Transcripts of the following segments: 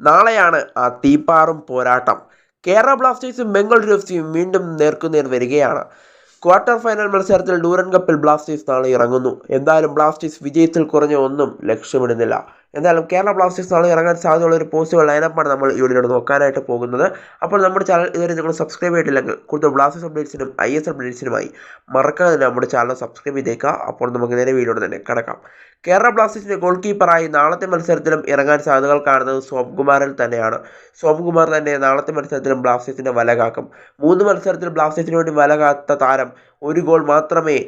നാളെയാണ് ആ തീപ്പാറും പോരാട്ടം. കേരള ബ്ലാസ്റ്റേഴ്സും ബംഗളൂരു എഫ് സിയും വീണ്ടും നേർക്കുനേർ വരികയാണ്. ക്വാർട്ടർ ഫൈനൽ മത്സരത്തിൽ ഡൂറൻ കപ്പിൽ ബ്ലാസ്റ്റേഴ്സ് നാളെ ഇറങ്ങുന്നു. എന്തായാലും ബ്ലാസ്റ്റേഴ്സ് വിജയത്തിൽ കുറഞ്ഞ ഒന്നും ലക്ഷ്യമിടുന്നില്ല. എന്തായാലും കേരള ബ്ലാസ്റ്റേഴ്സ് നാളെ ഇറങ്ങാൻ സാധ്യതയുള്ള ഒരു പോസ്റ്റുകൾ ലൈനപ്പാണ് നമ്മൾ ഈ നോക്കാനായിട്ട് പോകുന്നത്. അപ്പോൾ നമ്മുടെ ചാനൽ ഇതുവരെ നിങ്ങൾ സബ്സ്ക്രൈബ് ചെയ്തിട്ടില്ലെങ്കിൽ കൂടുതൽ ബ്ലാസ്റ്റേഴ്സ് അപ്ഡേറ്റ്സിനും ഐ എസ് അപ്ഡേറ്റ്സിനുമായി മറക്കാതെ നമ്മുടെ ചാനൽ സബ്സ്ക്രൈബ് ചെയ്തേക്കുക. അപ്പോൾ നമുക്ക് നേരെ വീഡിയോ തന്നെ കിടക്കാം. കേരള ബ്ലാസ്റ്റേഴ്സിന്റെ ഗോൾ കീപ്പറായി നാളത്തെ മത്സരത്തിലും ഇറങ്ങാൻ സാധ്യതകൾ കാണുന്നത് സോംകുമാറിൽ തന്നെയാണ്. സോംകുമാർ തന്നെ നാളത്തെ മത്സരത്തിലും ബ്ലാസ്റ്റേഴ്സിന്റെ വല കാക്കും മൂന്ന് മത്സരത്തിൽ ബ്ലാസ്റ്റേഴ്സിന് വേണ്ടി വല കാത്ത താരം ഒരു ഗോൾ മാത്രമേ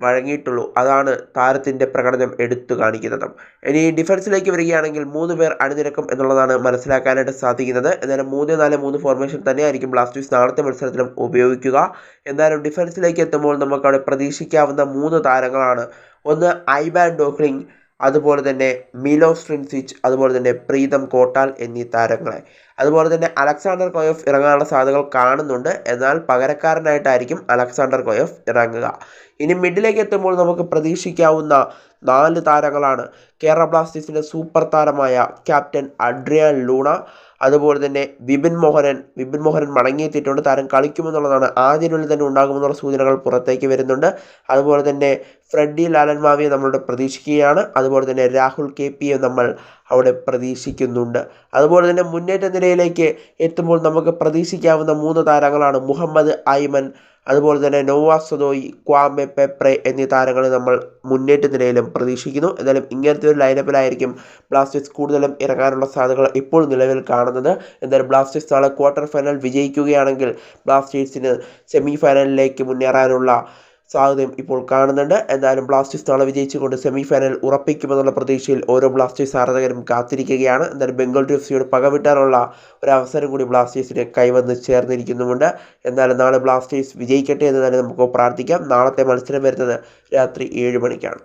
വഴങ്ങിയിട്ടുള്ളൂ. അതാണ് താരത്തിന്റെ പ്രകടനം എടുത്തു കാണിക്കുന്നത്. ഇനി ഡിഫൻസിലേക്ക് വരികയാണെങ്കിൽ മൂന്ന് പേർ അണിനിരക്കും എന്നുള്ളതാണ് മനസ്സിലാക്കാനായിട്ട് സാധിക്കുന്നത്. എന്നാലും മൂന്ന് നാല് മൂന്ന് ഫോർമേഷൻ തന്നെയായിരിക്കും ബ്ലാസ്റ്റേഴ്സ് നാളത്തെ മത്സരത്തിലും ഉപയോഗിക്കുക. എന്നാലും ഡിഫൻസിലേക്ക് എത്തുമ്പോൾ നമുക്കവിടെ പ്രതീക്ഷിക്കാവുന്ന മൂന്ന് താരങ്ങളാണ്. ഒന്ന് ഐബാൻ ഡോക്ലിംഗ് അതുപോലെ തന്നെ മിലോ സ്ട്രിൻസിച്ച് അതുപോലെ തന്നെ പ്രീതം കോട്ടാൽ എന്നീ താരങ്ങളെ. അതുപോലെ തന്നെ അലക്സാണ്ടർ കോയഫ് ഇറങ്ങാനുള്ള സാധ്യതകൾ കാണുന്നുണ്ട്. എന്നാൽ പകരക്കാരനായിട്ടായിരിക്കും അലക്സാണ്ടർ കോയഫ് ഇറങ്ങുക. ഇനി മിഡിലേക്ക് എത്തുമ്പോൾ നമുക്ക് പ്രതീക്ഷിക്കാവുന്ന നാല് താരങ്ങളാണ് കേരള ബ്ലാസ്റ്റേഴ്സിന്റെ സൂപ്പർ താരമായ ക്യാപ്റ്റൻ അഡ്രിയാൻ ലൂണ അതുപോലെ തന്നെ വിപിൻ മോഹനൻ. വിപിൻ മോഹനൻ മടങ്ങിയെത്തിയിട്ടുണ്ട്. താരം കളിക്കുമെന്നുള്ളതാണ് ആദ്യനുള്ളിൽ തന്നെ ഉണ്ടാകുമെന്നുള്ള സൂചനകൾ പുറത്തേക്ക് വരുന്നുണ്ട്. അതുപോലെ തന്നെ ഫ്രെഡി ലാലൻ മാവിയെ നമ്മളുടെ പ്രതീക്ഷിക്കുകയാണ്. അതുപോലെ തന്നെ രാഹുൽ കെ പിയെ നമ്മൾ അവിടെ പ്രതീക്ഷിക്കുന്നുണ്ട്. അതുപോലെ തന്നെ മുന്നേറ്റ നിരയിലേക്ക് എത്തുമ്പോൾ നമുക്ക് പ്രതീക്ഷിക്കാവുന്ന മൂന്ന് താരങ്ങളാണ് മുഹമ്മദ് ഐമൻ അതുപോലെ തന്നെ നോവാ സദോയി ക്വാമെ പെപ്രെ എന്നീ താരങ്ങളെ നമ്മൾ മുന്നേറ്റ നിരയിലും പ്രതീക്ഷിക്കുന്നു. എന്തായാലും ഇങ്ങനത്തെ ഒരു ലൈനപ്പിലായിരിക്കും ബ്ലാസ്റ്റേഴ്സ് കൂടുതലും ഇറങ്ങാനുള്ള സാധ്യതകൾ ഇപ്പോൾ നിലവിൽ കാണുന്നത്. എന്തായാലും ബ്ലാസ്റ്റേഴ്സ് നാളെ ക്വാർട്ടർ ഫൈനൽ വിജയിക്കുകയാണെങ്കിൽ ബ്ലാസ്റ്റേഴ്സിന് സെമി ഫൈനലിലേക്ക് മുന്നേറാനുള്ള സാധ്യതയും ഇപ്പോൾ കാണുന്നുണ്ട്. എന്തായാലും ബ്ലാസ്റ്റേഴ്സ് നാളെ വിജയിച്ചുകൊണ്ട് സെമി ഫൈനൽ ഉറപ്പിക്കുമെന്നുള്ള പ്രതീക്ഷയിൽ ഓരോ ബ്ലാസ്റ്റേഴ്സ് ആരാധകരും കാത്തിരിക്കുകയാണ്. എന്തായാലും ബംഗളൂരു എഫ് സിയോട് പകവിട്ടാനുള്ള ഒരു അവസരം കൂടി ബ്ലാസ്റ്റേഴ്സിന് കൈവന്ന് ചേർന്നിരിക്കുന്നുമുണ്ട്. എന്നാലും നാളെ ബ്ലാസ്റ്റേഴ്സ് വിജയിക്കട്ടെ എന്ന് തന്നെ നമുക്ക് പ്രാർത്ഥിക്കാം. നാളത്തെ മത്സരം വരുന്നത് രാത്രി ഏഴ് മണിക്കാണ്.